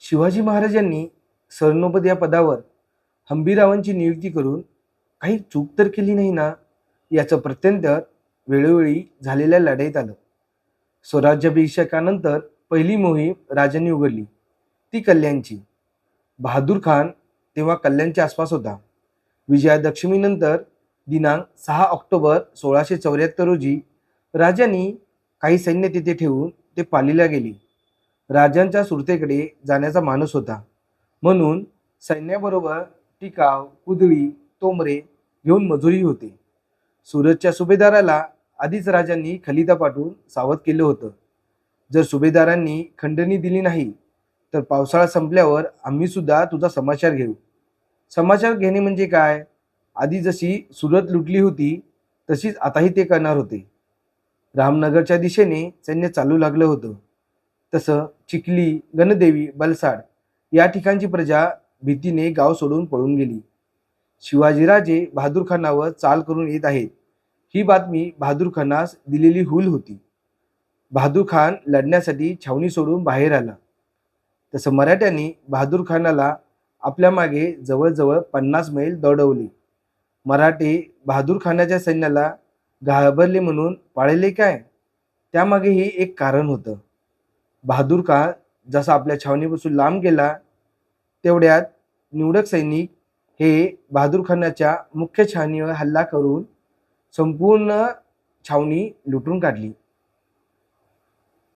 शिवाजी महाराजांनी सरनोबत या पदावर हंबीरावांची नियुक्ती करून काही चूक तर केली नाही ना याचं प्रत्यंतर वेळोवेळी झालेल्या लढाईत आलं. स्वराज्याभिषेकानंतर पहिली मोहीम राजांनी उघडली ती कल्याणची. बहादूर खान तेव्हा कल्याणच्या आसपास होता. विजयादशमीनंतर दिनांक सहा ऑक्टोबर सोळाशे चौऱ्याहत्तर रोजी राजांनी काही सैन्य तिथे ठेवून ते पालीला गेली. राजांच्या सुरतेकडे जाण्याचा मानस होता. म्हणून सैन्याबरोबर टिकाव कुदळी तोमरे घेऊन मजुरी होते. सुरतच्या सुभेदाराला आधीच राजांनी खलिता पाठवून सावध केलं होतं. जर सुभेदारांनी खंडणी दिली नाही तर पावसाळा संपल्यावर आम्ही सुद्धा तुझा समाचार घेऊ. समाचार घेणे म्हणजे काय? आधी जशी सुरत लुटली होती तशीच आताही ते करणार होते. रामनगरच्या दिशेने सैन्य चालू लागलं होतं. तसं चिखली गणदेवी बलसाड या ठिकाणची प्रजा भीतीने गाव सोडून पळून गेली. शिवाजीराजे बहादूरखानावर चाल करून येत आहेत. ही बातमी बहादूरखानास दिलेली हुल होती. बहादूर खान लढण्यासाठी छावणी सोडून बाहेर आला. तसं मराठ्यांनी बहादूर खानाला आपल्या मागे जवळजवळ पन्नास मैल दौडवले. मराठे बहादूर खानाच्या सैन्याला घाबरले म्हणून पाळले काय? त्यामागेही एक कारण होतं. बहादूर का जसा आपल्या छावणीपासून लांब गेला तेवढ्यात निवडक सैनिक हे बहादूर खानाच्या मुख्य छावणीवर हल्ला करून संपूर्ण छावणी लुटून काढली.